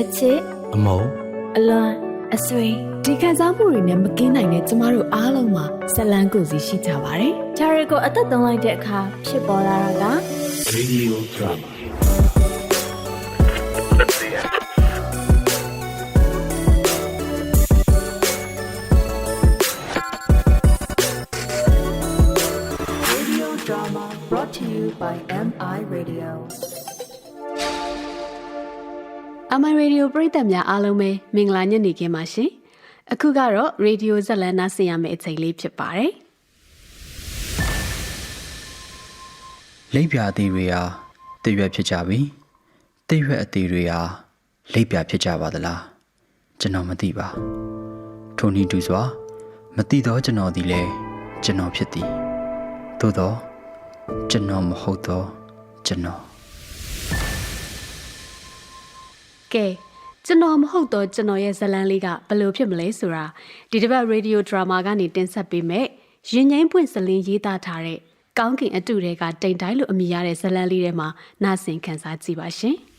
အချစ်အမုံအလွန်အဆွေဒီခံစားမှုတွေနဲ့မကင်းနိုင်တဲ့ကျမတို့အားလုံးမှာဇလန်းကိုယ်စီရှိကြပါတယ်။ဒါတွေကိုအသက်သွင်းလိုက်တဲ့အခါဖြစ်ပေါ်လာတာက Radio Drama အမန်ရေဒီယိုပရိသတ်များအားလုံးပဲမင်္ဂလာညနေခင်းပါရှင်။အခုကတော့ရေဒီယိုဇက်လန်နာဆင်ရမယ့်အချိန်လေးဖြစ်ပါတယ်လိပ်ပြာအသေးတွေဟာတည့်ရွက်ဖြစ်ကြပြီတည့်ရွက်အသေးတွေဟာလိပ်ပြာဖြစ်ကြပါသလားကျွန်တော်မသိပါထိုနည်းတူစွာမသိတော့ကျွန်တော်သည်လည်းကျွန်တော်ဖြစ်သည်သို့တော့ကျွန်တော်မဟုတ်တော့ကျွန်တော်။ ကဲကျွန်တော်မဟုတ်တော့ကျွန်တော်ရဲ့ဇက်လန်လေးကဘယ်လိုဖြစ်မလဲဆိုတာဒီတစ်ပတ်ရေဒီယိုဒရာမာကနေတင်ဆက်ပေးမယ်။ရင်ငိမ့်ပွင့်စလင်းရေးသားထားတဲ့ကောင်းကင်အတုတွေကတိမ်တိုင်းလို့အမည်ရတဲ့ဇက်လန်လေးထဲမှာနားဆင်ခန်းစားကြည့်ပါရှင်။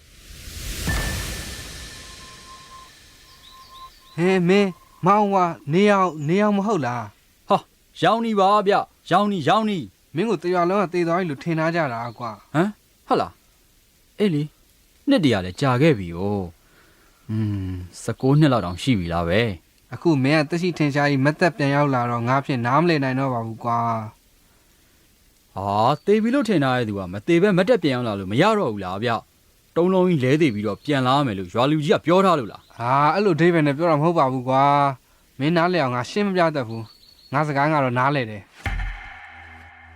ဟဲမင်းမောင်ဝါနေအောင်နေအောင်မဟုတ်လားဟာရောင်းနေပါဗျရောင်းနေရောင်းနေမင်းကိုတရားလုံးကတေသွားပြီလို့ထင်ထားကြတာကွာဟမ်ဟုတ်လားအေးလီ နှစ်တရာလည်းကြာခဲ့ပြီ哦อืม16နှစ်လောက်တောင်ရှိပြီလားပဲ အခုမင်းကတက်ရှိထင်ရှားကြီးမက်သက်ပြန်ရောက်လာတော့ငါဖြစ်နားမလည်နိုင်တော့ပါဘူးကွာ ဟာတေပြီလို့ထင်ထားတဲ့သူကမတေပဲမတက်ပြန်အောင်လာလို့မရတော့ဘူးလားဗျတုံးလုံးကြီးလဲသေးပြီးတော့ပြန်လာမယ်လို့ရွာလူကြီးကပြောထားလို့လား ဟာအဲ့လိုဒိဗယ်နဲ့ပြောတာမဟုတ်ပါဘူးကွာမင်းနားလည်အောင်ငါရှင်းမပြတတ်ဘူးငါစကားကတော့နားလည်တယ်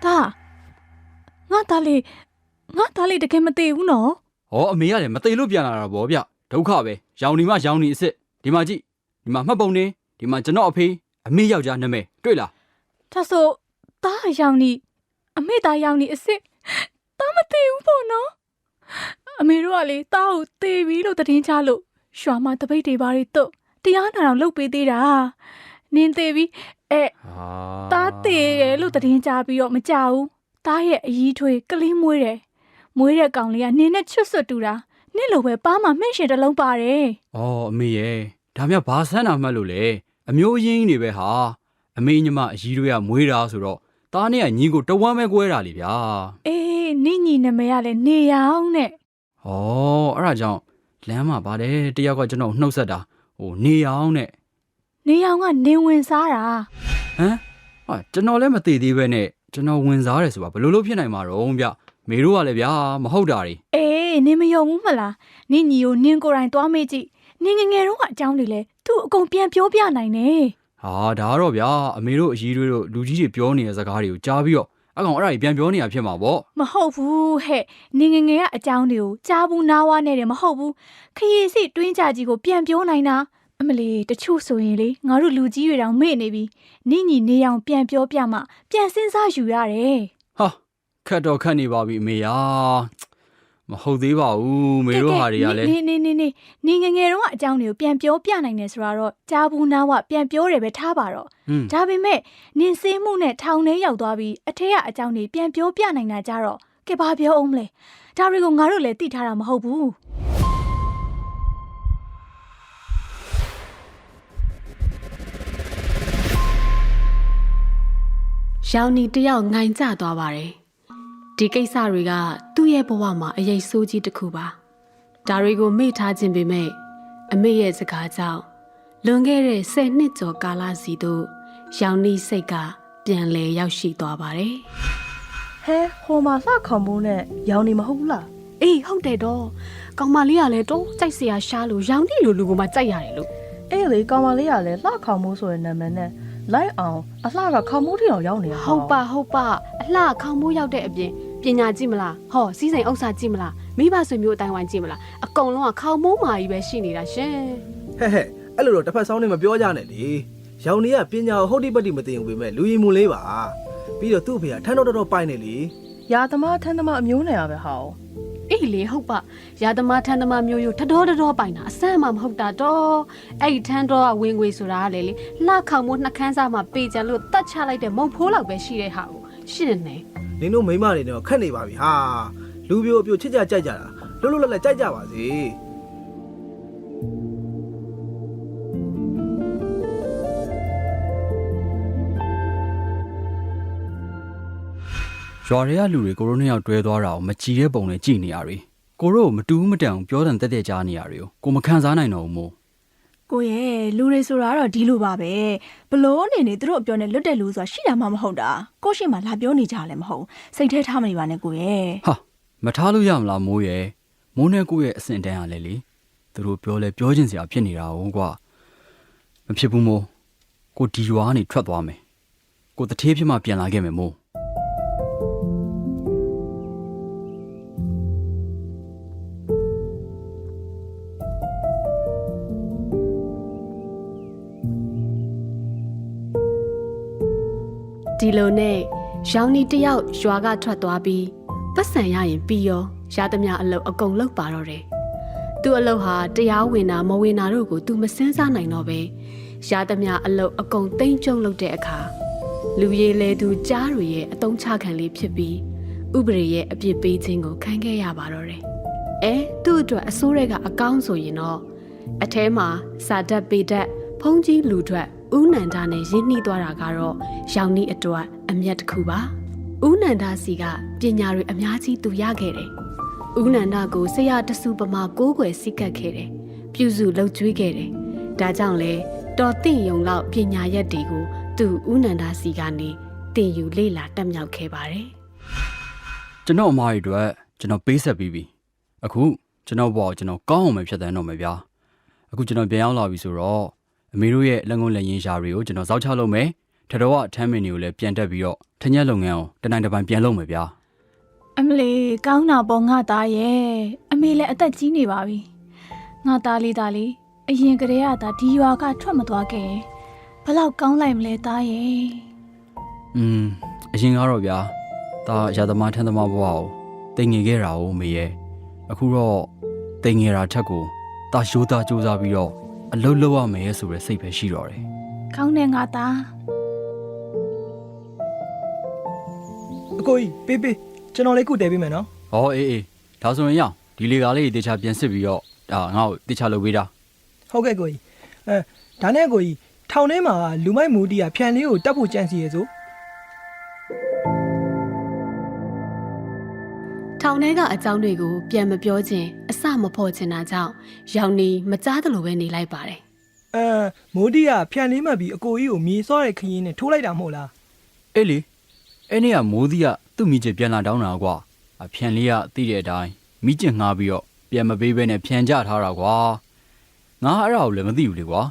ဒါငါသားလေးငါသားလေးတကယ်မသေးဘူးနော် ဟောအမေကလည်းမတေလို့ပြန်လာတာဗောဗျဒုက္ခပဲရောင်နေမှရောင်နေအစ်စ်ဒီမှာကြည့်ဒီမှာမှတ်ပုံနေဒီမှာကျွန်တော်အဖေအမေယောက်ျားနာမည်တွေ့လားဒါဆိုသားအယောင်နီအမေသားယောင်နီအစ်စ်သားမသေးဘူးပေါ့နော်အမေတို့ကလေသားကိုသေပြီလို့သတင်းချလို့ရွာမှာတပိတ်တွေပါတွေတော့တရားနာအောင်လုပ်ပေးသေးတာနင်းသေပြီအဲဟာသားသေတယ်လို့သတင်းချပြီးတော့မကြဘူးသားရဲ့အยีထွေးကလေးမွေးတယ် မွေးတဲ့ကောင်လေးကနင်းနဲ့ချွတ်ဆွတ်တူတာနင်းလိုပဲပါမှာမှင့်ရှင်တစ်လုံးပါတယ်။အော်အမေရဲ့ဒါမြဘာဆန်းတာမှတ်လို့လေအမျိုးရင်းကြီးတွေပဲဟာအမေညီမအကြီးတွေကမွေးတာဆိုတော့ตาနဲ့ကညီကိုတဝမ်းပဲကွဲတာလေဗျာအေးနင့်ညီနမရလဲနေရအောင်နဲ့။ဩအဲ့ဒါကြောင့်လမ်းမှာပါတယ်တယောက်ကကျွန်တော်နှုတ်ဆက်တာဟိုနေအောင်နဲ့နေအောင်ကနေဝင်စားတာဟမ်ဟာကျွန်တော်လည်းမသေးသေးပဲနဲ့ကျွန်တော်ဝင်စားတယ်ဆိုတာဘယ်လိုလုပ်ဖြစ်နိုင်မှာတော့ဗျ မေတို့ကလည်းဗျာမဟုတ်တာတွေအေးနင်မယုံဘူးမလားနင့်ညီကိုနင်ကိုယ်တိုင်သွားမေးကြည့်နင်ငယ်ငယ်တော့အကြောင်းတွေလဲသူ့အကုန်ပြန်ပြောပြနိုင်နေဟာဒါကတော့ဗျာအမေတို့အကြီးတွေတို့လူကြီးတွေပြောနေတဲ့စကားတွေကိုကြားပြီးတော့အကောင်အဲ့ဒါကြီးပြန်ပြောနေတာဖြစ်မှာပေါ့မဟုတ်ဘူးဟဲ့နင်ငယ်ငယ်ကအကြောင်းတွေကိုကြားဘူးနားဝါနဲ့တယ်မဟုတ်ဘူးခရီးစီတွင်းကြကြီးကိုပြန်ပြောနိုင်တာအမလီတချို့ဆိုရင်လေငါတို့လူကြီးတွေတောင်မေ့နေပြီနင့်ညီနေအောင်ပြန်ပြောပြမှပြန်စဉ်းစားယူရတယ်ဟာ ခတ်တော့ခတ်နေပါပြီအမေယာမဟုတ်သေးပါဘူးမေတို့ဟာတွေကလည်းနေနေနေနေနေငယ်ငယ်တော့အကြောင်းတွေကိုပြန်ပြောပြနိုင်တယ်ဆိုတော့ကြားဘူးနားဝပြန်ပြောတယ်ပဲထားပါတော့ဟွန်းဒါပေမဲ့နင်စေးမှုနဲ့ထောင်ထဲရောက်သွားပြီးအထက်ကအကြောင်းတွေပြန်ပြောပြနိုင်တာကြတော့ကဲဘာပြောအောင်မလဲဒါတွေကိုငါတို့လည်းသိထားတာမဟုတ်ဘူးရောင်နီတယောက်ငိုင်ကျသွားပါတယ် ဒီကိစ္စတွေကသူ့ရဲ့ဘဝမှာအရေးဆိုးကြီးတစ်ခုပါဒါတွေကိုမေ့ထားခြင်းပေမဲ့အမေရဲ့စကားကြောင့်လွန်ခဲ့တဲ့10နှစ်ကျော်ကာလစီတို့ရောင်နီစိတ်ကပြန်လဲရောက်ရှိသွားပါတယ်ဟဲဟိုမှာလှခေါင်မိုးနဲ့ရောင်နေမဟုတ်ဘူးလားအေးဟုတ်တယ်တော့ကောင်မလေးကလည်းတော့ကြိုက်စရာရှားလို့ရောင်နီလိုလူကမှကြိုက်ရတယ်လို့အေးလေကောင်မလေးကလည်းလှခေါင်မိုးဆိုတဲ့နာမည်နဲ့လိုက်အောင်အလှကခေါင်မိုးထီအောင်ရောက်နေတာဟုတ်ပါဟုတ်ပါအလှခေါင်းမိုးရောက်တဲ့အပြင် ပညာကြည့်မလားဟောစီးစိမ်ဥစ္စာကြည့်မလားမိဘဆွေမျိုးအတိုင်းဝိုင်းကြည့်မလားအကုန်လုံးကခေါင်းမိုးမာကြီးပဲရှိနေတာရှင်ဟဲ့ဟဲ့အဲ့လိုတော့တစ်ဖက်ဆောင်းနေမပြောကြနဲ့လေရောင်နေကပညာကိုဟုတ်တိပတ်တိမသိဘူးပေမဲ့လူရင်မူလေးပါပြီးတော့သူ့အဖေကထန်းတော့တော်တော်ပိုင်နေလေရာသမားထန်းသမားအမျိုးနယ်ရပဲဟောအေးလေဟုတ်ပါရာသမားထန်းသမားမျိုးရိုးထတော်ထတော်ပိုင်တာအဆန်းမှမဟုတ်တာတော့အဲ့ဒီထန်းတော်ကဝင်ငွေဆိုတာကလေလေလှခေါင်မိုးနှကန်းစားမှာပေကြလို့တတ်ချလိုက်တဲ့မုံဖိုးလောက်ပဲရှိတဲ့ဟာကိုရှင်းနေ နင်တို့မိန်းမတွေတော့ခက်နေပါပြီဟာလူပြိုအပြိုချစ်ကြကြိုက်ကြတာလွတ်လွတ်လပ်လပ်ကြိုက်ကြပါစေရွာတွေကလူတွေကိုရိုနှစ်ယောက်တွဲသွားတာကိုမကြည်တဲ့ပုံနဲ့ကြည်နေရတွေကိုရို့ကိုမတူးမတန်အောင်ပြောတယ်တက်တက်ကြားနေရတွေကိုကိုမခံစားနိုင်တော့ဘူးမို့ ကိုရဲ့လူတွေဆိုတာကတော့ဒီလိုပါပဲဘလို့အနေနဲ့သူတို့အပြောနဲ့လွတ်တဲ့လူဆိုတာရှိတာမှမဟုတ်တာကိုရှိမှလာပြောနေကြလည်းမဟုတ်စိတ်ထဲထားမနေပါနဲ့ကိုရဲ့ဟာမထားလို့ရမလားမိုးရဲ့မိုးနဲ့ကိုရဲ့အစင်တန်းရလဲလေသူတို့ပြောလဲပြောချင်းစရာဖြစ်နေတာဟုတ်ကွာမဖြစ်ဘူးမိုးကိုဒီရွာကနေထွက်သွားမယ်ကိုတထေးဖြစ်မှပြန်လာခဲ့မယ်မိုး ဒီလိုနဲ့ရောင်နီတယောက်ရွာကထွက်သွားပြီးပတ်စံရရင်ပြီးရောရသမျှအလုပ်အကုန်လုပ်ပါတော့တယ်။သူ့အလုပ်ဟာတရားဝင်တာမဝင်တာတို့ကိုသူမစင်းစားနိုင်တော့ပဲရသမျှအလုပ်အကုန်သိမ့်ကျုံလုပ်တဲ့အခါလူရည်လေသူကြားတွေရဲ့အတုံးချခံလေးဖြစ်ပြီးဥပဒေရဲ့အပြစ်ပေးခြင်းကိုခံခဲ့ရပါတော့တယ်။အဲသူ့အတွက်အစိုးရကအကောင်းဆိုရင်တော့အထဲမှာစာတက်ပေတက်ဖုံးကြီးလူထွက် ဦးနန္ဒာနဲ့ရင်းနှီးသွားတာကတော့ရောင်နီအတွက်အမျက်တစ်ခုပါဦးနန္ဒာစီကပညာတွေအများကြီးသူရခဲ့တယ်ဦးနန္ဒာကိုဆရာတဆူပမာကိုးကွယ်စိတ်ကပ်ခဲ့တယ်ပြုစုလှုပ်ကြွေးခဲ့တယ်ဒါကြောင့်လေတော်တင့်ယုံလောက်ပညာရက်တွေကိုသူဦးနန္ဒာစီကနေတင်ယူလေ့လာတက်မြောက်ခဲ့ပါတယ်ကျွန်တော်အမားတွေအတွက်ကျွန်တော်ပေးဆက်ပြီးပြီအခုကျွန်တော်ဘောကျွန်တော်ကောင်းအောင်ပဲဖြတ်တန်းတော့မယ်ဗျာအခုကျွန်တော်ပြန်ရောက်လာပြီဆိုတော့ အမေတို့ရဲ့လက်ငုံလက်ရင်းရှာတွေကိုကျွန်တော်စောက်ချလုပ်မယ်ထတော်ကအထမ်းမင်းတွေကိုလည်းပြန်တက်ပြီးတော့ထညက်လုပ်ငန်းကိုတနိုင်တစ်ပိုင်းပြန်လုပ်မယ်ဗျာ အမလီကောင်းတာပေါ့ငါသားရဲ့အမေလည်းအသက်ကြီးနေပါပြီငါသားလေးသားလေးအရင်ကတည်းကသာဒီရွာကထွက်မသွားခဲ့ရင်ဘလောက်ကောင်းလိုက်မလဲသားရဲ့ อืมအရင်ကတော့ဗျာဒါရာသမားထန်းသမားဘဝကိုတင်ငင်ခဲ့တာ哦မေရဲ့အခုတော့တင်ငင်တာထက်ကိုဒါရိုးသားစူးစမ်းပြီးတော့ အလုပ်လုပ်ရမယ်ဆိုတဲ့စိတ်ပဲရှိတော့တယ်ကောင်းတယ်ငါသားအကိုကြီးပေးပေးကျွန်တော်လေးခုတဲပေးမယ်နော်ဟောအေးအေးဒါဆိုရင်ရအောင်ဒီလေကာလေးတေချာပြန်စစ်ပြီးတော့ဒါငါ့ကိုတေချာလုပ်ပေးတာဟုတ်ကဲ့ကိုကြီးအဲဒါနဲ့ကိုကြီးထောင်ထဲမှာလူမိုက်မူတီးကဖြန်လေးကိုတက်ဖို့ကြံစီရဲဆို ထောင်ထဲကအကြောင်းတွေကိုပြန်မပြောခြင်းအစမဖော်ခြင်းတာကြောင့်ရောင်နီမကြားသလိုပဲနေလိုက်ပါတယ်အဲမိုးတီးကဖြန်လေးမှတ်ပြီးအကိုကြီးကိုမြေစောတဲ့ခရင်နဲ့ထိုးလိုက်တာမဟုတ်လားအေးလေအဲ့နေ့ကမိုးသီးကသူ့မိချစ်ပြန်လာတောင်းတာကွာအဖြန်လေးကသိတဲ့အတိုင်းမိချစ်ငှားပြီးတော့ပြန်မပေးဘဲနဲ့ဖြန်ကြထားတာကွာငါအဲ့ဒါကိုလည်းမသိဘူးလေကွာ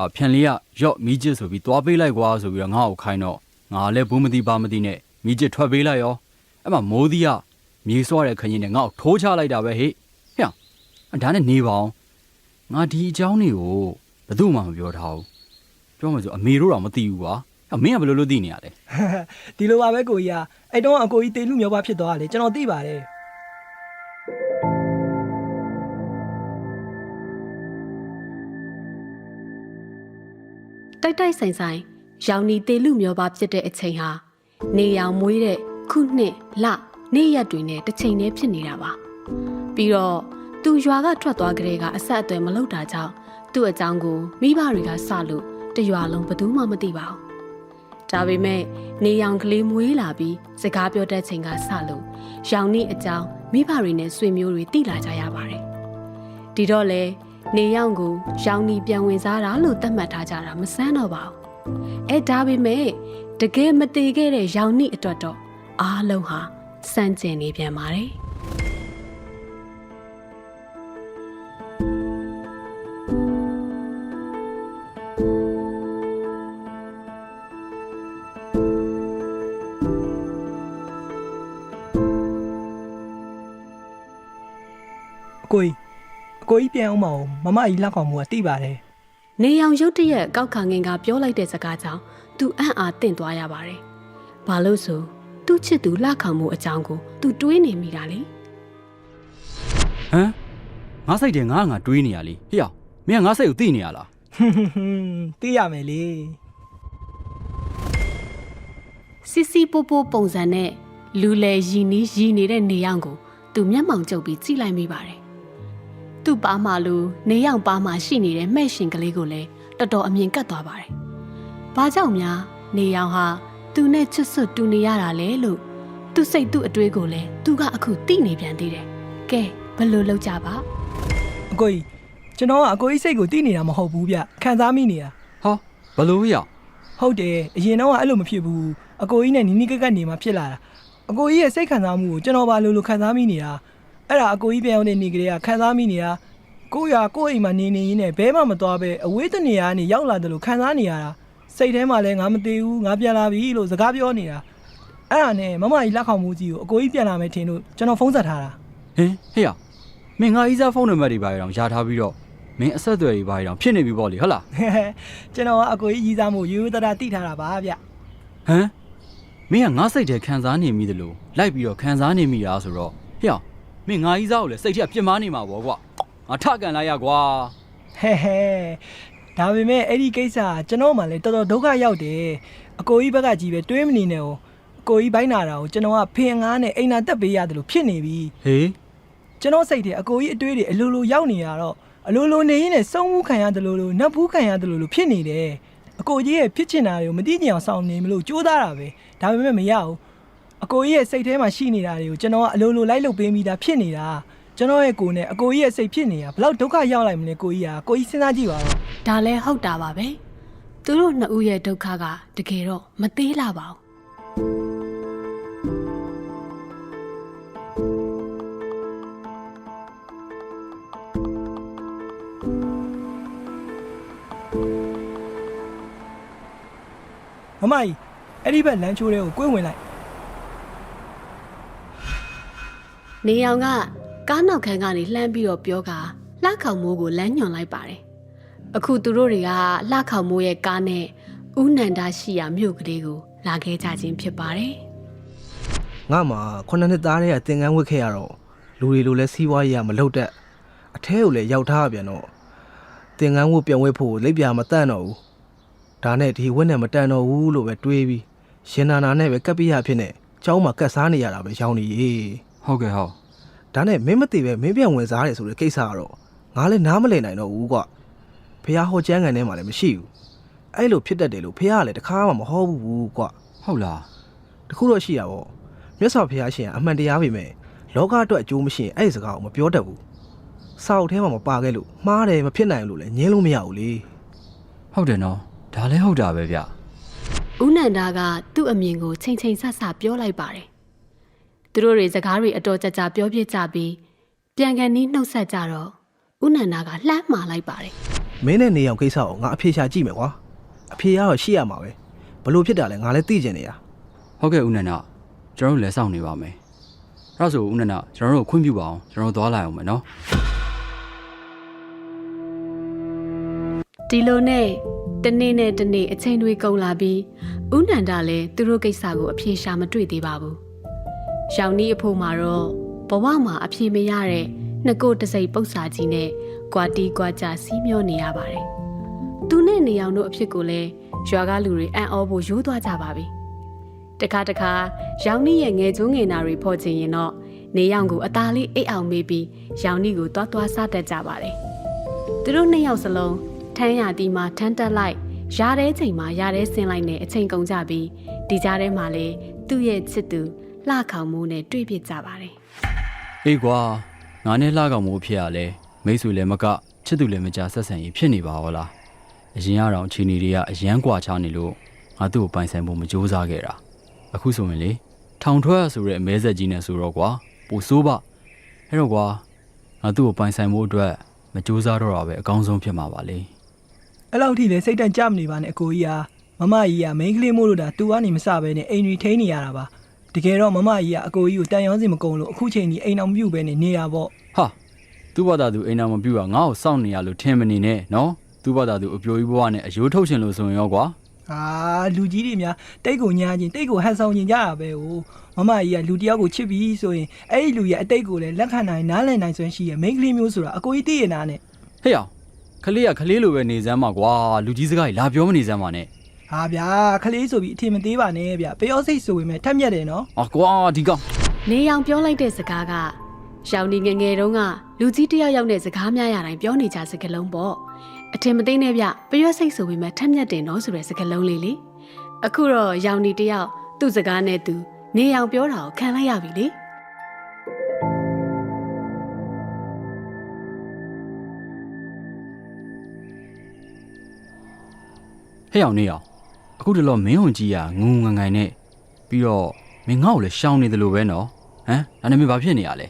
အဖြန်လေးကရော့မိချစ်ဆိုပြီးသွားပေးလိုက်ကွာဆိုပြီးတော့ငါ့ကိုခိုင်းတော့ငါလည်းဘူးမသိပါမသိနဲ့မိချစ်ထွက်ပေးလိုက်ရောအဲ့မှာမိုးသီးက မြေစွာတဲ့ခရင်နဲ့ငါ့ကိုထိုးချလိုက်တာပဲဟေ့ဟဲ့အဲ့ဒါနဲ့နေပါအောင်ငါဒီအကြောင်းတွေကိုဘယ်သူမှမပြောထားဘူးပြောမှဆိုအမေတို့တော့မသိဘူးကွာအမင်းကဘယ်လိုလုပ်သိနေရလဲဒီလိုပါပဲကိုကြီးကအဲ့တော့အကိုကြီးတေလူမျိုးပါဖြစ်သွားတာလေကျွန်တော်သိပါတယ်တိုက်တိုက်ဆိုင်ဆိုင်ရောင်နီတေလူမျိုးပါဖြစ်တဲ့အချိန်ဟာနေရောင်မွေးတဲ့ခုနှစ်လ နေ့ရက်တွေနဲ့တစ်ချိန်တည်းဖြစ်နေတာပါပြီးတော့သူရွာကထွက်သွားကြတဲ့ကအဆက်အသွယ်မလုပ်တာကြောင့်သူ့အကြောင်းကိုမိဘတွေကစလို့တရွာလုံးဘယ်သူမှမသိပါဘူးဒါပေမဲ့နေရောင်ကလေးမွေးလာပြီးစကားပြောတဲ့ချိန်ကစလို့ရောင်နီအကြောင်းမိဘတွေနဲ့ဆွေမျိုးတွေသိလာကြရပါတယ်ဒီတော့လေနေရောင်ကိုရောင်နီပြန်ဝင်စားတာလို့သတ်မှတ်ထားကြတာမဆန်းတော့ပါဘူးအဲဒါပေမဲ့တကယ်မတည်ခဲ့တဲ့ရောင်နီအတွက်တော့အားလုံးဟာ စမ်းကျင်နေပြန်ပါတယ်အကိုကြီးအကိုကြီးပြန်အောင်မအောင်မမကြီးလက်ကောင်မှုကတိပါတယ်နေရောင်ရုတ်တရက်ကောက်ခါငင်ကပြောလိုက်တဲ့စကားကြောင့်သူအံ့အားတင့်သွားရပါတယ်။ဘာလို့ဆို သူ့ချစ်သူလှခေါင်မှုအကြောင်းကိုသူတွေးနေမိတာလေဟမ်ငါစိတ်တယ်ငါကငါတွေးနေရလေဟေ့အောင်မင်းကငါစိတ်ကိုသိနေရလားဟွန်းဟွန်းဟွန်းသိရမယ်လေ။စစ်စီပိုပိုပုံစံနဲ့လူလေရီနီးရီနေတဲ့နေရောင်ကို သူမျက်မှောင်ကျုပ်ပြီးကြည့်လိုက်မိပါတယ်။သူ့ပါမလူနေရောက်ပါမရှိနေတဲ့မဲ့ရှင်ကလေးကိုလည်းတော်တော်အမြင်ကတ်သွားပါတယ်။ဘာကြောင့်များနေရောက်ဟာ သူနဲ့ချစ်စွတ်တူနေရတာလဲလို့သူစိတ်သူ့အတွေးကိုလည်းသူကအခုသိနေပြန်သေးတယ်။ကဲဘယ်လိုလုပ်ကြပါအကိုကြီးကျွန်တော်ကအကိုကြီးစိတ်ကိုသိနေတာမဟုတ်ဘူးဗျခံစားမိနေတာဟာဘလို့ရဟုတ်တယ်အရင်တော့ကအဲ့လိုမဖြစ်ဘူးအကိုကြီးနဲ့နီးနီးကပ်ကပ်နေမှဖြစ်လာတာအကိုကြီးရဲ့စိတ်ခံစားမှုကိုကျွန်တော်ဘာလို့လို့ခံစားမိနေတာအဲ့ဒါအကိုကြီးပြောင်းတဲ့နေကလေးကခံစားမိနေတာကိုရကိုအိမ်မှာနေနေရင်းနဲ့ဘဲမှမသွားပဲအဝေးတနေရာကနေရောက်လာတယ်လို့ခံစားနေရတာ စိတ်ထဲမှာလည်းငါမသေးဘူးငါပြန်လာပြီလို့စကားပြောနေတာအဲ့ဒါနဲ့မမကြီးလက်ခေါင်မှုကြီးကိုအကိုကြီးပြန်လာမယ်ထင်လို့ကျွန်တော်ဖုန်းဆက်ထားတာဟင်ဟေ့ရမင်းငါအီးစားဖုန်းနံပါတ်တွေပါရအောင်ယာထားပြီးတော့မင်းအဆက်အသွယ်တွေပါရအောင်ဖြစ်နေပြီပေါ့လေဟုတ်လားကျွန်တော်ကအကိုကြီးကြီးစားမှုရိုးရိုးသားသားတိထားတာပါဗျဟမ်မင်းကငါစိတ်ထဲခံစားနေမိသလိုလိုက်ပြီးတော့ခံစားနေမိတာဆိုတော့ဟေ့ရမင်းငါအီးစားကိုလည်းစိတ်ထဲပြစ်မာနေမှာပေါ့ကွာငါထကန်လိုက်ရကွာဟဲဟဲ ဒါပေမဲ့အဲ့ဒီကိစ္စကကျွန်တော်မှလည်းတော်တော်ဒုက္ခရောက်တယ်အကိုကြီးဘက်ကကြီးပဲတွေးမနေနဲ့哦အကိုကြီးဘိုင်းနာတာကိုကျွန်တော်ကဖင်ငားနဲ့အိမ်နာတက်ပေးရတယ်လို့ဖြစ်နေပြီဟေးကျွန်တော်စိတ်ထဲအကိုကြီးအတွေးတွေအလိုလိုရောက်နေရတော့အလိုလိုနေရင်းနဲ့စုံမှုခံရတယ်လို့လို့နတ်ဘူးခံရတယ်လို့လို့ဖြစ်နေတယ်အကိုကြီးရဲ့ဖြစ်ချင်တာတွေကိုမသိကြအောင်စောင့်နေမလို့ကြိုးစားတာပဲဒါပေမဲ့မရဘူးအကိုကြီးရဲ့စိတ်ထဲမှာရှိနေတာတွေကိုကျွန်တော်ကအလိုလိုလိုက်လုပ်ပေးမိတာဖြစ်နေတာ ကျွန်တော်ရဲ့ကိုယ်နဲ့အကိုကြီးရဲ့စိတ်ဖြစ်နေတာဘယ်လောက်ဒုက္ခရောက်လိုက်မလဲကိုကြီးကကိုကြီးစဉ်းစားကြည့်ပါဦး။ဒါလည်းဟုတ်တာပါပဲ။သူတို့နှစ်ဦးရဲ့ဒုက္ခကတကယ်တော့မသေးလာပါဘူးမမကြီးအဲ့ဒီဘက်လမ်းချိုးတွေကိုကွင်းဝင်လိုက်နေအောင်က ကားနောက်ခန်းကနေလှမ်းပြီးတော့ပြောကလှခေါင်မိုးကိုလမ်းညွန်လိုက်ပါတယ်။အခုသူတို့တွေကလှခေါင်မိုးရဲ့ကားနဲ့ဥနန္ဒာရှိရာမြို့ကလေးကိုလာခဲ့ကြခြင်းဖြစ်ပါတယ် ငါမှခုနှစ်နှစ်သားတည်းကသင်္ကန်းဝတ်ခဲ့ရတော့လူတွေလိုလဲစီးပွားရေးကမလုပ်တတ်အထဲကိုလည်းရောက်ထားပြန်တော့သင်္ကန်းဝတ်ပြန်ဝတ်ဖို့လက်ပြမတန့်တော့ဘူးဒါနဲ့ဒီဝတ်နဲ့မတန့်တော့ဘူးလို့ပဲတွေးပြီးရှင်နာနာနဲ့ပဲကပ်ပြရဖြစ်နေเจ้าမှာကတ်စားနေရတာပဲရောင်းနေရေ ဟုတ်ကဲ့ဟုတ် ဒါနဲ့မင်းမသိပဲမင်းပြန်ဝင်စားတယ်ဆိုတဲ့ကိစ္စကတော့ငါလည်းနားမလည်နိုင်တော့ဘူးကွဖះဟောကျမ်းကန်ထဲမှာလည်းမရှိဘူးအဲ့လိုဖြစ်တတ်တယ်လို့ဖះကလည်းတခါမှမဟောဘူးကွဟုတ်လားတခုတော့ရှိရပါဘောမြတ်စွာဘုရားရှင်ကအမှန်တရားပဲမဲ့လောကအတွက်အကျိုးမရှိရင်အဲ့ဒီစကားကိုမပြောတတ်ဘူးစာအုပ်ထဲမှာမပါခဲ့လို့မှားတယ်မဖြစ်နိုင်ဘူးလို့လည်းညင်းလို့မရဘူးလေဟုတ်တယ်နော်ဒါလည်းဟုတ်တာပဲဗျ။ဥနန္ဒာကသူ့အမြင်ကိုချိန်ချိန်ဆဆပြောလိုက်ပါတယ်။ သူတို့တွေစကားတွေအတော်ကြာကြာပြောပြကြပြီးပြန်ကန်နီးနှုတ်ဆက်ကြတော့ဥနန္ဒာကလှမ်းမာလိုက်ပါတယ်မင်းနဲ့နေအောင်ကိစ္စကိုငါအဖေရှာကြည့်မယ်ကွာအဖေကတော့ရှိရမှာပဲဘလို့ဖြစ်တာလဲငါလည်းသိကျင်နေတာဟုတ်ကဲ့ဦးနန္ဒကျွန်တော်တို့လည်းစောင့်နေပါမယ်အဲ့ဒါဆိုဦးနန္ဒကျွန်တော်တို့ခွင့်ပြုပါအောင်ကျွန်တော်တို့သွားလိုက်အောင်မယ်နော်ဒီလိုနဲ့တနေ့နဲ့တနေ့အချိန်တွေကုန်လာပြီးဥနန္ဒလည်းသူတို့ကိစ္စကိုအပြေရှာမတွေ့သေးပါဘူး။ ရောင်နီးအဖို့မှာတော့ဘဝမှာအပြေမရတဲ့နှစ်ကိုယ်တစ်စိတ်ပု္ပ္ပာကြီးနဲ့ကွာတီကွာကြစီးမျောနေရပါတယ်။သူနဲ့နေအောင်တို့အဖြစ်ကိုလည်းရွာကလူတွေအံ့ဩဖို့ရိုးသွားကြပါပြီ။တခါတခါရောင်နီးရဲ့ငယ်ကျုံးငယ်နာတွေဖော်ချင်ရင်တော့နေအောင်ကိုအသားလေးအိတ်အောင်မေးပြီးရောင်နီးကိုတွားတွားစားတတ်ကြပါတယ်။သူတို့နှစ်ယောက်စလုံးထမ်းရတီမှာထမ်းတက်လိုက်ရတဲ့ချိန်မှာရတဲ့ဆင်းလိုက်နဲ့အချိန်ကုန်ကြပြီးဒီကြားထဲမှာလေသူ့ရဲ့ချစ်သူ လှခေါင်မိုးနဲ့တွေ့ဖြစ်ကြပါတယ်အေးကွာငါနဲ့လှကောင်မိုးဖြစ်ရလဲမိတ်ဆွေလည်းမကချစ်သူလည်းမကြဆက်ဆံရေးဖြစ်နေပါဟောလားအရင်ကတော့အခြေအနေတွေကအရန်ကွာခြားနေလို့ငါသူ့ကိုပိုင်ဆိုင်ဖို့မကြိုးစားခဲ့တာအခုဆိုရင်လေထောင်ထွက်ဆိုတဲ့အမဲဆက်ကြီးနဲ့ဆိုတော့ကွာပူဆိုးပါအဲ့တော့ကွာငါသူ့ကိုပိုင်ဆိုင်ဖို့အတွက်မကြိုးစားတော့တာပဲအကောင်းဆုံးဖြစ်မှာပါလေအဲ့လောက်ထိလည်းစိတ်တန့်ကြမနေပါနဲ့အကိုကြီးဟာမမကြီးကမိန်းကလေးမို့လို့ဒါသူကနေမစဘဲနဲ့အိမ်ရီထိန်းနေရတာပါ တကယ်တော့မမကြီးကအကိုကြီးကိုတန်ရောင်းစီမကုန်လို့အခုချိန်ကြီးအိမ်အောင်မပြုတ်ပဲနဲ့နေတာပေါ့ဟာသူ့ဘာသာသူအိမ်နာမပြူတာငါ့ကိုစောင့်နေရလို့ထင်မနေနဲ့နော်သူ့ဘာသာသူအပြိုကြီးဘဝနဲ့အယိုးထုတ်ချင်လို့ဆိုရင်ရောကွာအာလူကြီးတွေများတိတ်ကိုညာချင်းတိတ်ကိုဟန်ဆောင်ကျင်ကြတာပဲဟိုမမကြီးကလူတယောက်ကိုချစ်ပြီးဆိုရင်အဲ့ဒီလူရဲ့အတိတ်ကိုလည်းလက်ခံနိုင်နားလည်နိုင်စွမ်းရှိရဲ့မိန်းကလေးမျိုးဆိုတာအကိုကြီးသိရနာနဲ့ဟေ့အောင်ခလေးကခလေးလိုပဲနေစမ်းပါကွာလူကြီးစကားကြီးလာပြောမနေစမ်းပါနဲ့ ဟာဗျာခလေးဆိုပြီးအထင်မသေးပါနဲ့ဗျပျောစိတ်ဆိုပေမဲ့ထက်မြက်တယ်နော်အာကွာဒီကောင်နေအောင်ပြောလိုက်တဲ့စကားကရောင်နေငယ်ငယ်တုန်းကလူကြီးတစ်ယောက်ယောက်နဲ့စကားများရတိုင်းပြောနေကြစကားလုံးပေါ့အထင်မသိနဲ့ဗျပရွက်စိတ်ဆိုပေမဲ့ထက်မြက်တင်တော့ဆိုတဲ့စကားလုံးလေးလေအခုတော့ရောင်နေတစ်ယောက်သူ့စကားနဲ့သူနေအောင်ပြောတာကိုခံလိုက်ရပြီလေဟဲ့အောင်နေအောင် အခုတလောမင်းဟွန်ကြီးကငုံငငိုင်နဲ့ပြီးတော့မင်းငါ့ကိုလည်းရှောင်းနေတယ်လို့ပဲနော်ဟမ်ဒါနဲ့မင်းဘာဖြစ်နေရလဲ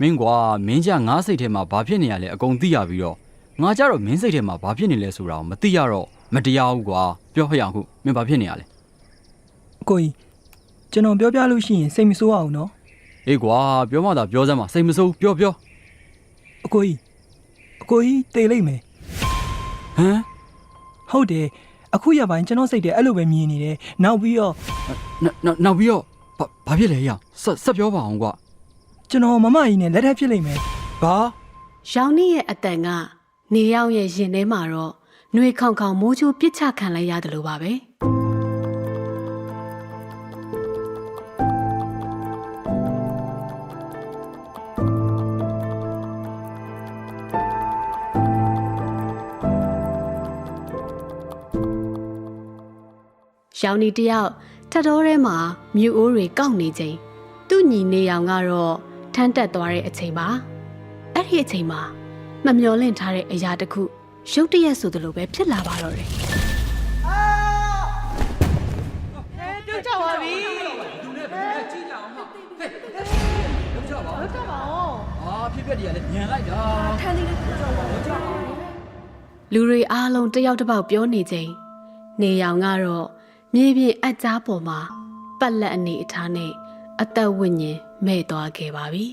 မင်းကွာမင်းကြငါစိတ်ထဲမှာဘာဖြစ်နေရလဲအကုန်သိရပြီးတော့ငါကြတော့မင်းစိတ်ထဲမှာဘာဖြစ်နေလဲဆိုတာကိုမသိရတော့မတရားဘူးကွာပြောဟဲ့အောင်ခုမင်းဘာဖြစ်နေရလဲအကိုကြီးကျွန်တော်ပြောပြလို့ရှိရင်စိတ်မဆိုးအောင်နော်အေးကွာပြောမှသာပြောစမ်းပါစိတ်မဆိုးပြောပြောအကိုကြီးအကိုကြီးတေးလိုက်မယ်ဟမ်ဟုတ်တယ် အခုရပိုင်းကျွန်တော်စိတ်ထဲအဲ့လိုပဲမြင်နေတယ်နောက်ပြီးတော့နောက်နောက်နောက်ပြီးတော့ဘာဘာဖြစ်လဲဟဲ့အောင်ဆက်ဆက်ပြောပါအောင်ကွာကျွန်တော်မမကြီးနဲ့လက်ထပ်ဖြစ်လိမ့်မယ်ဘာရောင်နေရဲ့အတန်ကနေရောက်ရဲ့ရင်ထဲမှာတော့နှွေခေါင်ခေါင်မိုးချိုးပစ်ချခံလိုက်ရတယ်လို့ပါပဲ ရောင်နေတယောက်ထပ်တော်ထဲမှာမြူအိုးတွေကောက်နေချိန်သူ့ညီနေအောင်ကတော့ထမ်းတက်သွားတဲ့အချိန်ပါအဲ့ဒီအချိန်မှာမမျော်လင့်ထားတဲ့အရာတစ်ခုရုတ်တရက်ဆိုသလိုပဲဖြစ်လာပါတော့တယ်အာဖြစ်ပြက်တွေကလည်းညံလိုက်တာလူတွေအားလုံးတယောက်တစ်ပေါက်ပြောနေချိန်နေရောင်ကတော့ မြေပြင်အကြားပေါ်မှာပတ်လက်အနေအထားနဲ့အသက်ဝိညာဉ်မဲ့သွားခဲ့ပါပြီ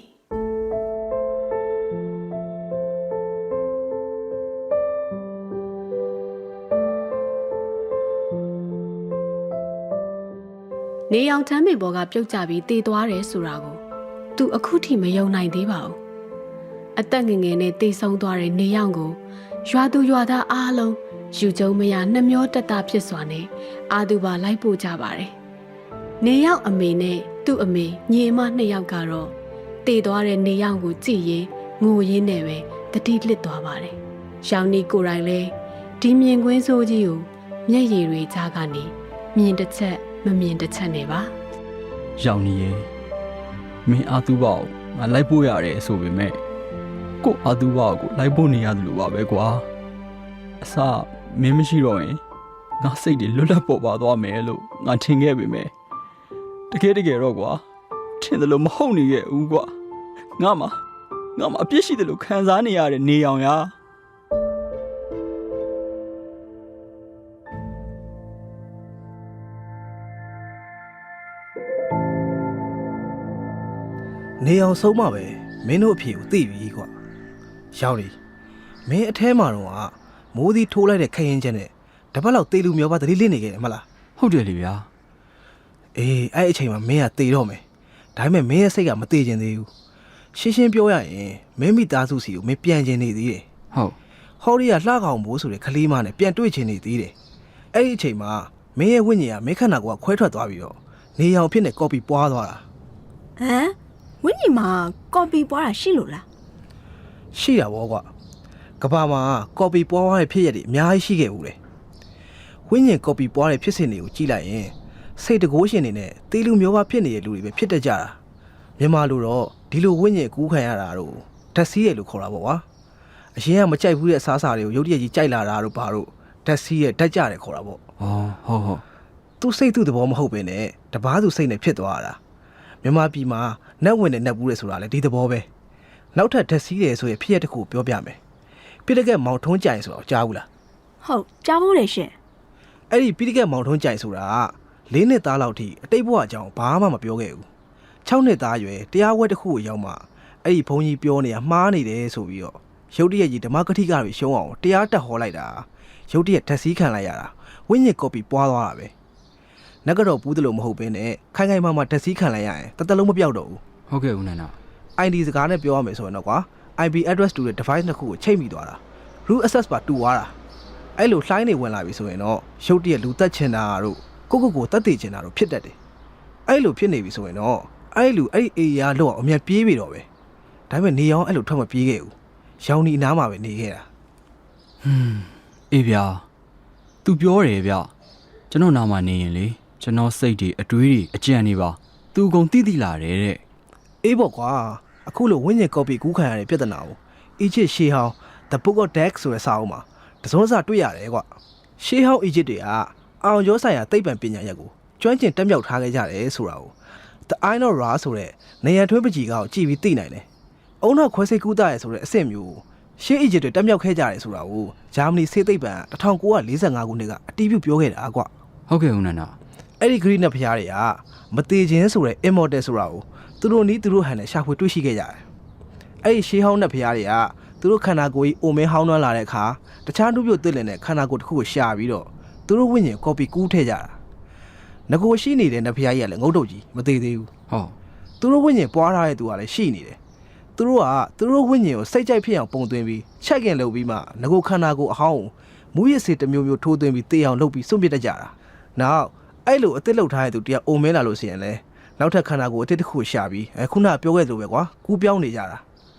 နေရောင်ထမ်းမေပေါ်ကပြုတ်ကျပြီးတည်သွားတယ်ဆိုတာကို သူအခုထိမယုံနိုင်သေးပါဘူးအသက်ငယ်ငယ်နဲ့တည်ဆုံးသွားတဲ့နေရောင်ကိုရွာသူရွာသားအားလုံး ယူကျုံမရနှမျောတက်တာဖြစ်စွာနဲ့အာသူပါလိုက်ပို့ကြပါတယ်။နေရောက်အမေနဲ့သူ့အမေညီအမနှစ်ယောက်ကတော့တည်သွားတဲ့နေရောက်ကိုကြည့်ရင်ငိုရင်းနဲ့ပဲတတိလစ်သွားပါတယ်။ရောင်နီကိုယ်တိုင်လဲဒီမြင်ကွင်းဆိုးကြီးကိုမျက်ရည်တွေကြားကနေမြင်တစ်ချက်မမြင်တစ်ချက်နဲ့ပါရောင်နေရဲ့မင်းအာသူဘကိုငါလိုက်ပို့ရတယ်ဆိုပေမဲ့ကို့အာသူဘကိုလိုက်ပို့နေရတယ်လို့ပါပဲကွာအစမင်းမရှိတော့ရင်ငါစိတ်တွေလွတ်လပ်ပေါ်ပါသွားမယ်လို့ငါထင်ခဲ့ပေမဲ့တကယ်တကယ်တော့ကွာထင်တယ်လို့မဟုတ်နေရဲ့ဦးကွာငါမှငါမှအပြစ်ရှိတယ်လို့ခံစားနေရတဲ့နေအောင်ရာနေအောင်ဆုံးမပဲမင်းတို့အဖေကိုသိပြီကွာရောက်နေမင်းအแทမှာတော့က မိုးသီးထိုးလိုက်တဲ့ခရင်ချက်နဲ့တပတ်လောက်တေးလူမျိုးပါတတိလစ်နေခဲ့တယ်မလားဟုတ်တယ်လေဗျာအေးအဲ့အချိန်မှာမင်းကတေတော့မယ်ဒါပေမဲ့မင်းရဲ့စိတ်ကမတေချင်သေးဘူးရှင်းရှင်းပြောရရင်မင်းမိသားစုစီကိုမင်းပြန်ကျင်နေသေးတယ်ဟုတ်ဟော်ရီကလှကောင်မိုးဆိုတဲ့ကလေးမနဲ့ပြန်တွေ့ချင်နေသေးတယ်အဲ့ဒီအချိန်မှာမင်းရဲ့ဝိညာဉ်ကမင်းခန္ဓာကိုယ်ကခွဲထွက်သွားပြီးတော့နေအောင်ဖြစ်နေကော်ပီပွားသွားတာဟမ်ဝင်းညီမှာကော်ပီပွားတာရှိလို့လားရှိတာဗောကွာ ကဘာမှာကော်ပီပွားသွားတဲ့ဖြစ်ရက်တွေအများကြီးရှိခဲ့ဘူးလေဝိညာဉ်ကော်ပီပွားတဲ့ဖြစ်စဉ်တွေကိုကြည့်လိုက်ရင်စိတ်တကိုးရှင်နေနဲ့တေးလူမျိုးပါဖြစ်နေတဲ့လူတွေပဲဖြစ်တတ်ကြတာမြန်မာလူတော့ဒီလိုဝိညာဉ်ကူးခံရတာတော့ဓာတ်စီးရလို့ခေါ်တာပေါ့ကွာအရင်ကမကြိုက်ဘူးတဲ့အစားအစာတွေကိုရုတ်တရက်ကြီးကြိုက်လာတာတို့ဘာတို့ဓာတ်စီးရဓာတ်ကြတယ်ခေါ်တာပေါ့ဩဟုတ်ဟုတ်သူစိတ်သူ့သဘောမဟုတ်ပဲနဲ့တပားသူစိတ်နဲ့ဖြစ်သွားတာမြန်မာပြည်မှာနတ်ဝင်နဲ့နတ်ဘူးလေဆိုတာလေဒီသဘောပဲနောက်ထပ်ဓာတ်စီးတယ်ဆိုရင်ဖြစ်ရတစ်ခုပြောပြမယ် ပိဋကတ်မောင်ထုံးကြိုင်ဆိုတော့ကြားဘူးလားဟုတ်ကြားဖို့လေရှင်အဲ့ဒီပိဋကတ်မောင်ထုံးကြိုင်ဆိုတာက၄နှစ်သားလောက်ထိအတိတ်ဘဝအကြောင်းဘာမှမပြောခဲ့ဘူး6နှစ်သားအရွယ်တရားဝက်တစ်ခုကိုရောက်မှအဲ့ဒီဘုန်းကြီးပြောနေတာမှားနေတယ်ဆိုပြီးတော့ရုတ်တရက်ကြီးဓမ္မကတိကတွေရှုံးအောင်တရားတက်ဟောလိုက်တာရုတ်တရက်ဓာတ်စီးခံလိုက်ရတာဝိညာဉ်ကော်ပီပွားသွားတာပဲနက်ကတော့ဘူးတယ်လို့မဟုတ်ဘဲနဲ့ခိုင်ခိုင်မာမာတက်စီးခံလိုက်ရရင်တသက်လုံးမပြောက်တော့ဘူးဟုတ်ကဲ့ဦးနန္ဒ ID စကားနဲ့ပြောရမယ်ဆိုရင်တော့ကွာ IP address တူတဲ့ device နှစ်ခုကိုချိတ်မိသွားတာ root access ပါတူသွားတာအဲ့လိုလှိုင်းနေဝင်လာပြီဆိုရင်တော့ရုပ်တရက်လူတက်ချင်တာတို့ကိုကိုကိုတက်တည်ချင်တာတို့ဖြစ်တတ်တယ်အဲ့လိုဖြစ်နေပြီဆိုရင်တော့အဲ့လူအဲ့ဒီ area လောက်အောင်အမြတ်ပြေးပြီတော့ပဲဒါပေမဲ့နေအောင်အဲ့လိုထွက်မပြေးခဲ့ဘူးရောင်နီအနားမှာပဲနေခဲ့တာအေးဗျာ तू ပြောတယ်ဗျကျွန်တော်နာမနေရင်လေကျွန်တော်စိတ်တွေအတွေးတွေအကြံတွေပါ तू အကုန်တိတိလာတယ်တဲ့အေးပေါ့ကွာ အခုလိုဝင်းကျင်ကော်ပီကူးခံရတဲ့ပြဿနာကိုအီဂျစ်ရှေးဟောင်း The Book of Dex ဆိုတဲ့စာအုပ်မှာတစုံတစတွေ့ရတယ်ကွာရှေးဟောင်းအီဂျစ်တွေကအောင်ကျော်ဆိုင်ရာသိပ္ပံပညာရပ်ကိုကျွမ်းကျင်တက်မြောက်ထားခဲ့ကြတယ်ဆိုတာကို The Iron of Ra ဆိုတဲ့နေရန်ထွေးပကြီးကောက်ကြည့်ပြီးသိနိုင်တယ်။အုံနောက်ခွဲစိတ်ကူးတာရယ်ဆိုတဲ့အဆင့်မျိုးကိုရှေးအီဂျစ်တွေတက်မြောက်ခဲ့ကြတယ်ဆိုတာကိုဂျာမနီစေသိပ္ပံ1945ခုနှစ်ကအတည်ပြုပြောခဲ့တာကွာဟုတ်ကဲ့ဦးနန္ဒာအဲ့ဒီဂရိနဲ့ဖျားတွေကမသေးခြင်းဆိုတဲ့ immortal ဆိုတာကို သူတို့နီးသူတို့ဟန်နဲ့ရှာဖွေတွေ့ရှိခဲ့ကြတယ်။အဲ့ဒီရှေးဟောင်းနဲ့ဖျားတွေကသူတို့ခန္ဓာကိုယ်ကြီးအိုမင်းဟောင်းနှွမ်းလာတဲ့အခါတခြားလူမျိုးတစ်လင်နဲ့ခန္ဓာကိုယ်တစ်ခုကိုရှာပြီးတော့သူတို့ဝိညာဉ်ကော်ပီကူးထည့်ကြတာ။ငကိုရှိနေတဲ့နဖျားကြီးကလည်းငုတ်တုတ်ကြီးမသေးသေးဘူးဟော။သူတို့ဝိညာဉ်ပွားထားတဲ့သူကလည်းရှိနေတယ်။သူတို့ကသူတို့ဝိညာဉ်ကိုစိတ်ကြိုက်ဖြစ်အောင်ပုံသွင်းပြီးချက်ခင်လုပ်ပြီးမှငကိုခန္ဓာကိုယ်အဟောင်းကိုမူရစ်စေတစ်မျိုးမျိုးထိုးသွင်းပြီးတေးအောင်လုပ်ပြီးစွန့်ပစ်တတ်ကြတာ။နောက်အဲ့လိုအစ်စ်လုပ်ထားတဲ့သူတရားအိုမဲလာလို့ရှိရင်လည်း နောက်ထပ်ခန္ဓာကိုယ်အစ်စ်တစ်ခုကိုရှာပြီးအဲခုနကပြောခဲ့သလိုပဲကွာကူးပြောင်းနေကြတာ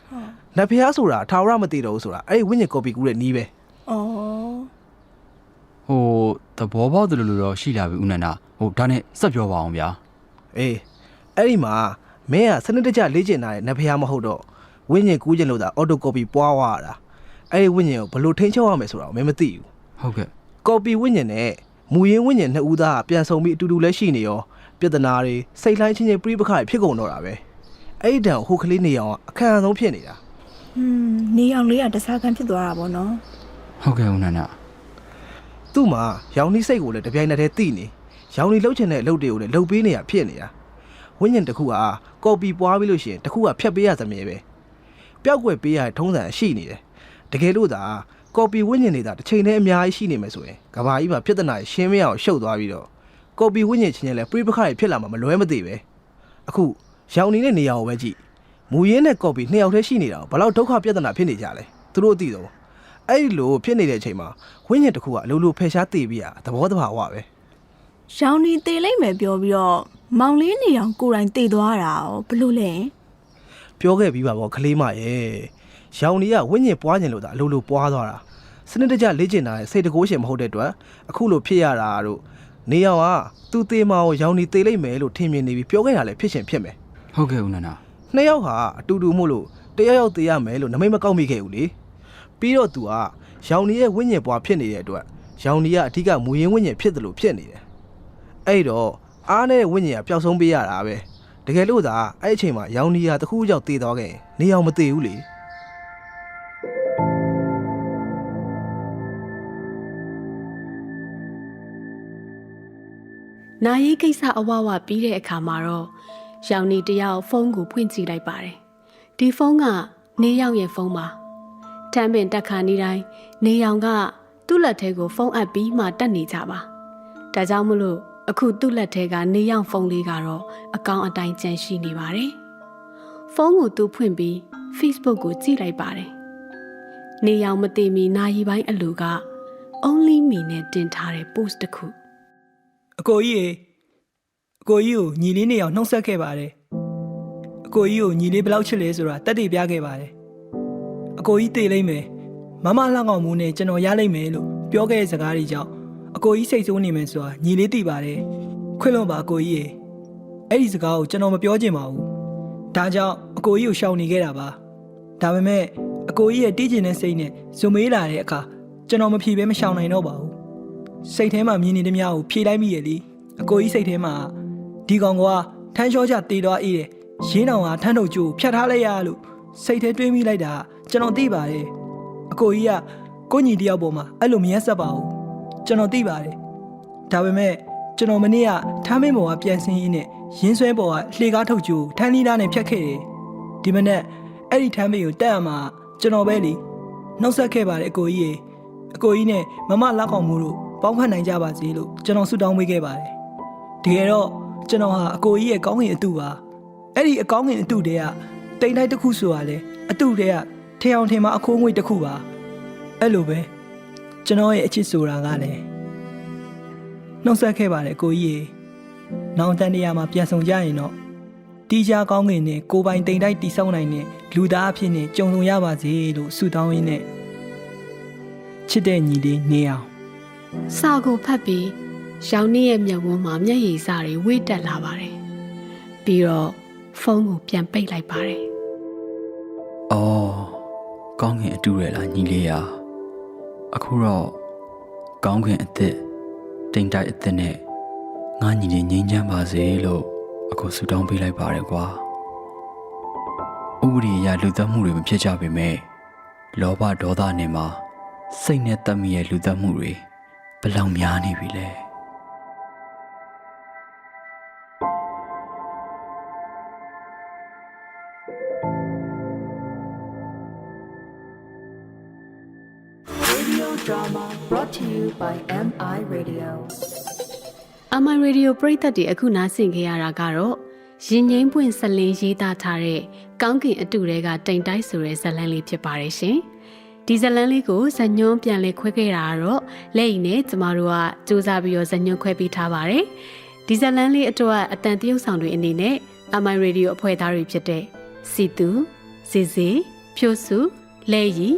။နတ်ဖျားဆိုတာထာဝရမသိတော့ဘူးဆိုတာအဲ့ဒီဝိညာဉ်ကော်ပီကူးတဲ့နီးပဲ။အော်ဟိုသဘောပေါက်တယ်လို့တော့ရှိလာပြီဦးနန္ဒာဟိုဒါနဲ့စက်ပြောပါအောင်ဗျာ။အေးအဲ့ဒီမှာမင်းကစနစ်တကျလေ့ကျင့်ထားတဲ့နတ်ဖျားမဟုတ်တော့ဝိညာဉ်ကူးခြင်းလို့သာအော်တိုကော်ပီပွားသွားတာ။အဲ့ဒီဝိညာဉ်ကိုဘယ်လိုထိန်းချုပ်ရမယ်ဆိုတာကိုမင်းမသိဘူး။ဟုတ်ကဲ့ကော်ပီဝိညာဉ်နဲ့မူရင်းဝိညာဉ်နှစ်ဦးသားကပြန်ဆုံပြီးအတူတူလဲရှိနေရော ပြဿနာတွေစိတ်လှိုင်းချင်းချင်းပြိပခါတွေဖြစ်ကုန်တော့တာပဲအဲ့ဒီတန်ဟိုကလေးနေအောင်အခမ်းအဆုံးဖြစ်နေတာဟွန်းနေအောင်လေးကတစားခံဖြစ်သွားတာပေါ့နော်ဟုတ်ကဲ့ဦးနန္ဒာသူ့မှာရောင်နီစိတ်ကိုလည်းတပြိုင်နက်တည်းသိနေရောင်နီလှုပ်ချင်တဲ့အလုပ်တွေကိုလည်းလှုပ်ပေးနေတာဖြစ်နေတာဝိညာဉ်တစ်ခုကကော်ပီပွားပြီးလို့ရှိရင်တစ်ခုကဖြတ်ပေးရသမြဲပဲပျောက်ကွယ်ပေးရတဲ့ထုံးစံရှိနေတယ်တကယ်လို့သာကော်ပီဝိညာဉ်တွေသာတစ်ချိန်တည်းအများကြီးရှိနေမယ်ဆိုရင်ကဘာကြီးမှာပြဿနာရှင်းမရအောင်ရှုပ်သွားပြီးတော့ ကော်ပီဝိညာဉ်ချင်းချင်းလည်းပြိပခါတွေဖြစ်လာမှာမလွဲမသိပဲအခုရောင်နီနဲ့နေရာကိုပဲကြည့်မူရင်းနဲ့ကော်ပီနှစ်ယောက်တည်းရှိနေတာကိုဘယ်လောက်ဒုက္ခပြဿနာဖြစ်နေကြလဲသူတို့အသိဆုံးအဲ့ဒီလိုဖြစ်နေတဲ့အချိန်မှာဝိညာဉ်တစ်ခုကအလိုလိုဖယ်ရှားတည်ပြီးရသဘောတဘာဝပဲ။ရောင်နေသေးလိုက်မယ်ပြောပြီးတော့မောင်လေးနေအောင်ကိုယ်တိုင်တည်သွားတာရောဘလို့လဲပြောခဲ့ပြီးပါဗောကလေးမရဲ့ရောင်နီကဝိညာဉ်ပွားခြင်းလို့သာအလိုလိုပွားသွားတာစနစ်တကျလေ့ကျင့်တာရဲ့စိတ်တကိုးရှင်မဟုတ်တဲ့အတွက်အခုလိုဖြစ်ရတာတို့ နေအောင်ကသူသေးမအောင်ရောင်နီသေးလိုက်မယ်လို့ထင်မြင်နေပြီးပြောခဲ့တာလည်းဖြစ်ရှင်ဖြစ်မယ်ဟုတ်ကဲ့ဦးနန္ဒာနှစ်ယောက်ဟာအတူတူမို့လို့တယောက်ယောက်သေးရမယ်လို့နမိတ်မကောက်မိခဲ့ဘူးလေပြီးတော့သူကရောင်နီရဲ့ဝိညာဉ်ပွားဖြစ်နေတဲ့အတွက်ရောင်နီကအဓိကမူရင်းဝိညာဉ်ဖြစ်တယ်လို့ဖြစ်နေတယ်အဲ့တော့အားနဲ့ဝိညာဉ်ကပျောက်ဆုံးပေးရတာပဲတကယ်လို့သာအဲ့အချိန်မှာရောင်နီကတခုကြောင့်တည်သွားခဲ့ရင်နေအောင်မတည်ဘူးလေ နာရီကိစ္စအဝဝပြီးတဲ့အခါမှာတော့ရောင်နေတယောက်ဖုန်းကိုဖွင့်ကြည့်လိုက်ပါတယ်ဒီဖုန်းကနေရောင်ရဲ့ဖုန်းပါတမ်းပင်တက်ခါနေတိုင်းနေရောင်ကသူ့လက်ထဲကိုဖုန်းအပ်ပြီးမှတက်နေကြပါဒါကြောင့်မလို့အခုသူ့လက်ထဲကနေရောင်ဖုန်းလေးကတော့အကောင့်အတိုင်းကျန်ရှိနေပါတယ်ဖုန်းကိုသူဖွင့်ပြီး Facebook ကိုကြည့်လိုက်ပါတယ်နေရောင်မသိမီနာရီပိုင်းအလိုက only me နဲ့တင်ထားတဲ့ post တစ်ခု အကိုကြီးရေအကိုကြီးကိုညီလေးနေအောင်နှုတ်ဆက်ခဲ့ပါတယ်အကိုကြီးကိုညီလေးဘယ်လောက်ချစ်လဲဆိုတာတက်တည်ပြခဲ့ပါတယ်အကိုကြီးတည်လိမ့်မယ်မမလှကောင်မိုးနဲ့ကျွန်တော်ရလိမ့်မယ်လို့ပြောခဲ့တဲ့စကားတွေကြောင့်အကိုကြီးစိတ်ဆိုးနေမယ်ဆိုတာညီလေးသိပါတယ်ခွင့်လွန်ပါအကိုကြီးရေအဲ့ဒီစကားကိုကျွန်တော်မပြောချင်ပါဘူးဒါကြောင့်အကိုကြီးကိုရှောင်နေခဲ့တာပါဒါပေမဲ့အကိုကြီးရဲ့တီးကျင်တဲ့စိတ်နဲ့ဇုံမေးလာတဲ့အခါကျွန်တော်မဖြေဘဲမရှောင်နိုင်တော့ပါဘူး စိတ်ထဲမှာမြင်နေသမျှကိုဖြေလိုက်မိရဲ့လေအကိုကြီးစိတ်ထဲမှာဒီကောင်ကထမ်းလျှောချတေတော့အေးတယ်ရင်းတောင်ကထမ်းထုတ်ကျိုးဖြတ်ထားလိုက်ရလို့စိတ်ထဲတွေးမိလိုက်တာကျွန်တော်သိပါတယ်အကိုကြီးကကိုညီတယောက်ပေါ်မှာအဲ့လိုမရက်ဆက်ပါဘူးကျွန်တော်သိပါတယ်ဒါပေမဲ့ကျွန်တော်မနေ့ကထမ်းမင်းပေါ်ကပြန်ဆင်းရင်းနဲ့ရင်းဆွဲပေါ်ကလှေကားထုတ်ကျိုးထမ်းလီးသားနဲ့ဖြတ်ခဲ့တယ်ဒီမနေ့အဲ့ဒီထမ်းမင်းကိုတက်ရမှာကျွန်တော်ပဲလေနှုတ်ဆက်ခဲ့ပါတယ်အကိုကြီးရေအကိုကြီးနဲ့မမလက်ကောင်မှုတို့ ပေါင်းဖက်နိုင်ကြပါစေလို့ကျွန်တော်ဆုတောင်းပေးခဲ့ပါတယ်။တကယ်တော့ကျွန်တော်ဟာအကိုကြီးရဲ့ကောင်းကင်အတုပါ။အဲ့ဒီအကောင်းကင်အတုတွေကတိမ်တိုက်တစ်ခုဆိုတာလေအတုတွေကထေအောင်ထင်မှာအခိုးငွေတစ်ခုပါ။အဲ့လိုပဲကျွန်တော်ရဲ့အချစ်ဆိုတာကလည်းနှုတ်ဆက်ခဲ့ပါတယ်အကိုကြီးရေ။နောင်တန်တရားမှာပြန်ဆောင်ကြရင်တော့တီးခြားကောင်းကင်နဲ့ကိုယ်ပိုင်တိမ်တိုက်တိဆောက်နိုင်တဲ့လူသားအဖြစ်နဲ့ကြုံဆုံရပါစေလို့ဆုတောင်းရင်းနဲ့ချစ်တဲ့ညီလေးနေအောင် စာကိုဖတ်ပြီးရောင်နေရဲ့မျက်ဝန်းမှာမျက်ရည်စတွေဝေ့တက်လာပါတယ်။ပြီးတော့ဖုန်းကိုပြန်ပိတ်လိုက်ပါတယ်။အော်ကောင်းကင်အတူရလားညီလေးရာ။အခုတော့ကောင်းကင်အစ်စ်တိမ်တိုက်အစ်စ်နဲ့ငါညီလေးငြိမ်းချမ်းပါစေလို့အခုဆုတောင်းပေးလိုက်ပါတယ်ကွာ။ဥပဒေအရလူသက်မှုတွေမဖြစ်ကြပေမဲ့လောဘဒေါသနဲ့မှာစိတ်နဲ့တတ်မိရဲ့လူသက်မှုတွေဘယ် လောက်များနေပြီလဲ။ Radio drama brought to you by MI Radio. ။ MI Radio ပရိသတ်တွေအခုနားဆင်ခဲ့ရတာကတော့ရင်ငိမ့်ပွင့်ဆက်လင်းရေးသားထားတဲ့ကောင်းကင်အတူတွေကတိမ်တိုက်ဆိုတဲ့ဇာတ်လမ်းလေးဖြစ်ပါတယ်ရှင်။ ဒီဇာတ်လမ်းလေးကိုဇညွန်းပြန်လဲခွဲခဲ့တာကတော့လက်အိနဲ့ကျမတို့ကစူးစမ်းပြီးတော့ဇညွန်းခွဲပေးထားပါတယ်။ဒီဇာတ်လမ်းလေးအတွက်အတန်တရုပ်ဆောင်တွေအနေနဲ့ MI Radio အဖွဲ့သားတွေဖြစ်တဲ့စီတူ၊စီစီ၊ဖြိုးစု၊လဲရီ၊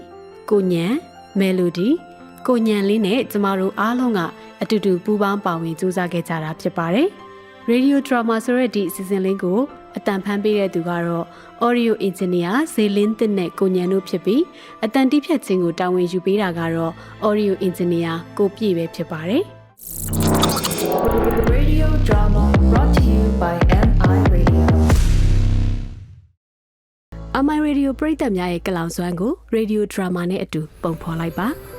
ကိုညံ၊မယ်လိုဒီ၊ကိုညံလေးနဲ့ကျမတို့အားလုံးကအတူတူပူးပေါင်းပါဝင်စူးစမ်းခဲ့ကြတာဖြစ်ပါတယ်။ Radio Drama ဆိုတဲ့ဒီအစီအစဉ်လေးကို အတန်ဖန်ပေးတဲ့သူကတော့ Audio Engineer ဇေလင်းတစ်နဲ့ကိုညံတို့ဖြစ်ပြီးအတန်တိဖြတ်ခြင်းကိုတာဝန်ယူပေးတာကတော့ Audio Engineer ကိုပြည့်ပဲဖြစ်ပါတယ်။ Radio drama brought to you by MI Radio. MI Radio ပရိသတ်များရဲ့ကလောင်စွမ်းကို Radio Drama နဲ့အတူပုံဖော်လိုက်ပါ။